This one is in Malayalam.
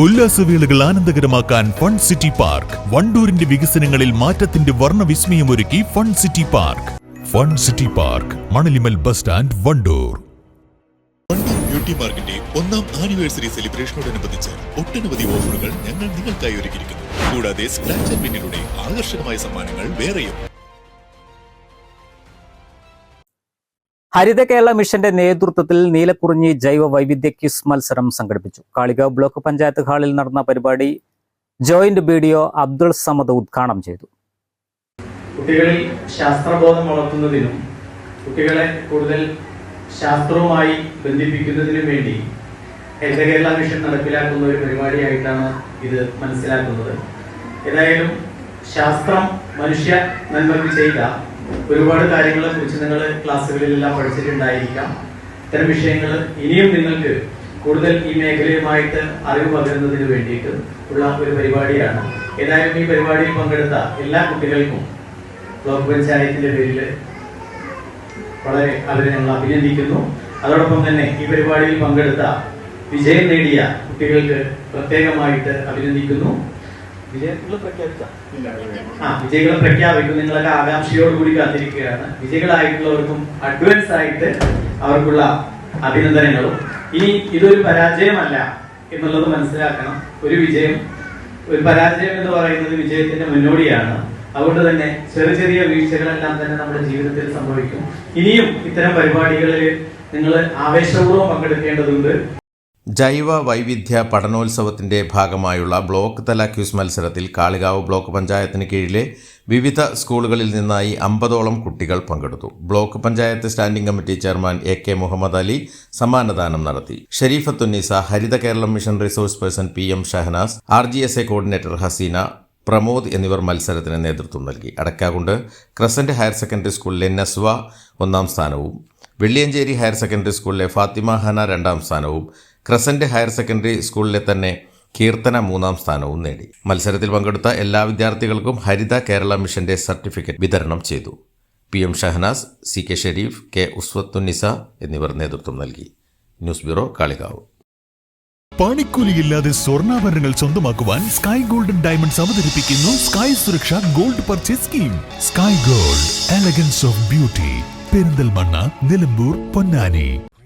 ഉല്ലാസവേളകൾ ആനന്ദകരമാക്കാൻ ഫൺ സിറ്റി പാർക്ക്. വണ്ടൂരിന്റെ വികസനങ്ങളിൽ മാറ്റത്തിന്റെ വർണവിസ്മയമൊരുക്കി fun city park. Fun city park Manalimal bus stand Wandoor. Beauty ഒന്നാം ആനിവേഴ്സറി സെലിബ്രേഷനോടനുബന്ധിച്ച് ഒട്ടനവധി ഓഫറുകൾ ഞങ്ങൾ നിങ്ങൾക്കായി ഒരുക്കിയിരിക്കുന്നു. കൂടാതെ സ്ക്രാച്ച് ആൻഡ് ആകർഷകമായ സമ്മാനങ്ങൾ വേറെയും ഹരിത കേരള മിഷന്റെ നേതൃത്വത്തിൽ നീലക്കുറിഞ്ഞി ജൈവ വൈവിധ്യ ക്വിസ് മത്സരം സംഘടിപ്പിച്ചു. കാളികാവ് ബ്ലോക്ക് പഞ്ചായത്ത് ഹാളിൽ നടന്ന പരിപാടി joint B D O Abdul Samad ഉദ്ഘാടനം ചെയ്തു. കുട്ടികളിൽ ശാസ്ത്രബോധം വളർത്തുന്നതിനും കുട്ടികളെ കൂടുതൽ ശാസ്ത്രവുമായി ബന്ധിപ്പിക്കുന്നതിനും വേണ്ടി ഹരിത കേരള മിഷൻ നടപ്പിലാക്കുന്ന ഒരു പരിപാടിയായിട്ടാണ് ഇത് മനസ്സിലാക്കുന്നത്. ഏതായാലും ശാസ്ത്രം മനുഷ്യ നന്മയ്ക്ക് ചെയ്ത ഒരുപാട് കാര്യങ്ങളെ കുറിച്ച് നിങ്ങൾ ക്ലാസ്സുകളിലെല്ലാം പഠിച്ചിട്ടുണ്ടായിരിക്കാം. ഇത്തരം വിഷയങ്ങൾ ഇനിയും നിങ്ങൾക്ക് കൂടുതൽ ഈ മേഖലയുമായിട്ട് അറിവ് പകരുന്നതിന് വേണ്ടിയിട്ട് ഉള്ള ഒരു പരിപാടിയാണ്. ഏതായാലും ഈ പരിപാടിയിൽ പങ്കെടുത്ത എല്ലാ കുട്ടികൾക്കും ബ്ലോക്ക് പഞ്ചായത്തിന്റെ പേരിൽ വളരെ അവരെ ഞങ്ങൾ അഭിനന്ദിക്കുന്നു. അതോടൊപ്പം തന്നെ ഈ പരിപാടിയിൽ പങ്കെടുത്ത വിജയം നേടിയ കുട്ടികൾക്ക് പ്രത്യേകമായിട്ട് അഭിനന്ദിക്കുന്നു. വിജയങ്ങൾ പ്രഖ്യാപിച്ച. ആ വിജയികളെ പ്രഖ്യാപിക്കും. നിങ്ങളൊക്കെ ആകാംക്ഷയോടുകൂടി കാത്തിരിക്കുകയാണ്. വിജയികളായിട്ടുള്ളവർക്കും അഡ്വാൻസ് ആയിട്ട് അവർക്കുള്ള അഭിനന്ദനങ്ങളും. ഇനി ഇതൊരു പരാജയമല്ല എന്നുള്ളത് മനസ്സിലാക്കണം. ഒരു വിജയം ഒരു പരാജയം എന്ന് പറയുന്നത് വിജയത്തിന്റെ മുന്നോടിയാണ്. അതുകൊണ്ട് തന്നെ ചെറിയ ചെറിയ വീഴ്ചകളെല്ലാം തന്നെ നമ്മുടെ ജീവിതത്തിൽ സംഭവിക്കും. ഇനിയും ഇത്തരം പരിപാടികളിൽ നിങ്ങൾ ആവേശപൂർവം പങ്കെടുക്കേണ്ടതുണ്ട്. ജൈവ വൈവിധ്യ പഠനോത്സവത്തിന്റെ ഭാഗമായുള്ള ബ്ലോക്ക് തല ക്യൂസ് മത്സരത്തിൽ കാളികാവ് ബ്ലോക്ക് പഞ്ചായത്തിന് കീഴിലെ വിവിധ സ്കൂളുകളിൽ നിന്നായി അമ്പതോളം കുട്ടികൾ പങ്കെടുത്തു. Block panchayat standing committee chairman A K Muhammad Ali സമ്മാനദാനം നടത്തി. Shareefathunneesa Haritha Keralam mission resource person P M Shahanas R G S A coordinator Haseena Pramod എന്നിവർ മത്സരത്തിന് നേതൃത്വം നൽകി. അടക്കാകുണ്ട് ക്രസന്റ് ഹയർ സെക്കൻഡറി സ്കൂളിലെ നസ്വ ഒന്നാം സ്ഥാനവും വെള്ളിയഞ്ചേരി ഹയർ സെക്കൻഡറി സ്കൂളിലെ ഫാത്തിമ ഹന രണ്ടാം സ്ഥാനവും ക്രസന്റ് ഹയർ സെക്കൻഡറി സ്കൂളിലെ തന്നെ കീർത്തന മൂന്നാം സ്ഥാനവും നേടി. മത്സരത്തിൽ പങ്കെടുത്ത എല്ലാ വിദ്യാർത്ഥികൾക്കും ഹരിത കേരള മിഷന്റെ സർട്ടിഫിക്കറ്റ് വിതരണം ചെയ്തു. P M Shahanas C K Shareef K Uswathunnisa എന്നിവർ നേതൃത്വം നൽകി. News bureau Kalikavu. പണിക്കൂലിയില്ലാതെ സ്വർണാഭരണങ്ങൾ സ്വന്തമാക്കുവാൻ സ്കൈ ഗോൾഡൻ ഡയമണ്ട്സ് അവതരിപ്പിക്കുന്നു sky Suraksha gold purchase scheme. Sky gold elegance of beauty. Perinthalmanna Nilambur Ponnani.